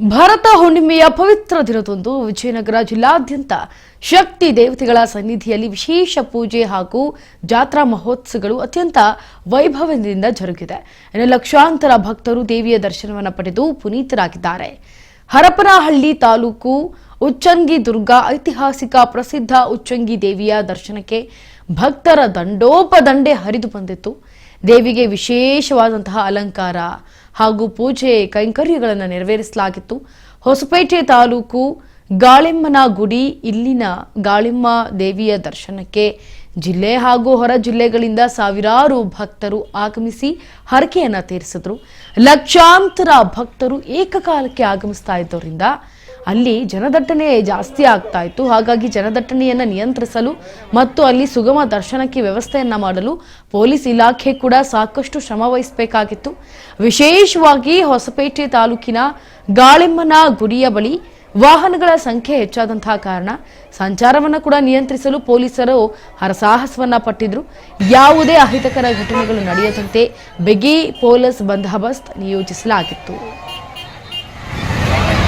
ಭರತ ಹುಣ್ಣಿಮೆಯ ಪವಿತ್ರ ದಿನದಂದು ವಿಜಯನಗರ ಜಿಲ್ಲಾದ್ಯಂತ ಶಕ್ತಿ ದೇವತೆಗಳ ಸನ್ನಿಧಿಯಲ್ಲಿ ವಿಶೇಷ ಪೂಜೆ ಹಾಗೂ ಜಾತ್ರಾ ಮಹೋತ್ಸವಗಳು ಅತ್ಯಂತ ವೈಭವದಿಂದ ಜರುಗಿದೆ. ಇನ್ನು ಲಕ್ಷಾಂತರ ಭಕ್ತರು ದೇವಿಯ ದರ್ಶನವನ್ನು ಪಡೆದು ಪುನೀತರಾಗಿದ್ದಾರೆ. ಹರಪನಹಳ್ಳಿ ತಾಲೂಕು ಉಚ್ಚಂಗಿ ದುರ್ಗಾ ಐತಿಹಾಸಿಕ ಪ್ರಸಿದ್ಧ ಉಚ್ಚಂಗಿ ದೇವಿಯ ದರ್ಶನಕ್ಕೆ ಭಕ್ತರ ದಂಡೋಪದಂಡೆ ಹರಿದು ಬಂದಿತ್ತು. ದೇವಿಗೆ ವಿಶೇಷವಾದಂತಹ ಅಲಂಕಾರ ಹಾಗೂ ಪೂಜೆ ಕೈಂಕರ್ಯಗಳನ್ನು ನೆರವೇರಿಸಲಾಗಿತ್ತು. ಹೊಸಪೇಟೆ ತಾಲೂಕು ಗಾಳಿಮ್ಮನ ಗುಡಿ ಇಲ್ಲಿನ ಗಾಳಿಮ್ಮ ದೇವಿಯ ದರ್ಶನಕ್ಕೆ ಜಿಲ್ಲೆ ಹಾಗೂ ಹೊರ ಜಿಲ್ಲೆಗಳಿಂದ ಸಾವಿರಾರು ಭಕ್ತರು ಆಗಮಿಸಿ ಹರಕೆಯನ್ನು ತೀರಿಸಿದ್ರು. ಲಕ್ಷಾಂತರ ಭಕ್ತರು ಏಕಕಾಲಕ್ಕೆ ಆಗಮಿಸ್ತಾ ಇದ್ದರಿಂದ ಅಲ್ಲಿ ಜನದಟ್ಟಣೆ ಜಾಸ್ತಿ ಆಗ್ತಾ ಇತ್ತು. ಹಾಗಾಗಿ ಜನದಟ್ಟಣೆಯನ್ನು ನಿಯಂತ್ರಿಸಲು ಮತ್ತು ಅಲ್ಲಿ ಸುಗಮ ದರ್ಶನಕ್ಕೆ ವ್ಯವಸ್ಥೆಯನ್ನು ಮಾಡಲು ಪೊಲೀಸ್ ಇಲಾಖೆ ಕೂಡ ಸಾಕಷ್ಟು ಶ್ರಮ ವಹಿಸಬೇಕಾಗಿತ್ತು. ವಿಶೇಷವಾಗಿ ಹೊಸಪೇಟೆ ತಾಲೂಕಿನ ಗಾಳಿಮ್ಮನ ಗುಡಿಯ ಬಳಿ ವಾಹನಗಳ ಸಂಖ್ಯೆ ಹೆಚ್ಚಾದಂತಹ ಕಾರಣ ಸಂಚಾರವನ್ನು ಕೂಡ ನಿಯಂತ್ರಿಸಲು ಪೊಲೀಸರು ಹರಸಾಹಸವನ್ನ ಪಟ್ಟಿದ್ರು. ಯಾವುದೇ ಅಹಿತಕರ ಘಟನೆಗಳು ನಡೆಯದಂತೆ ಬಿಗಿ ಪೊಲೀಸ್ ಬಂದೋಬಸ್ತ್ ನಿಯೋಜಿಸಲಾಗಿತ್ತು.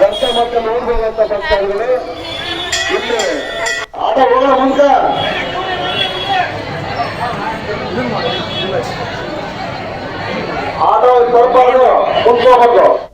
ದರ್ಶನ ಮಾಡ್ಕೊಂಡು ಹೋಗ್ಬೇಕಂತ ಬರ್ತಾ ಇದ್ರೆ ಇಲ್ಲಿ. ಆಟ ಹೋಗೋಣ ಮುಂದೆ. ಆಟೋ ಮುಂದೆ ಹೋಗ್ಬೇಕು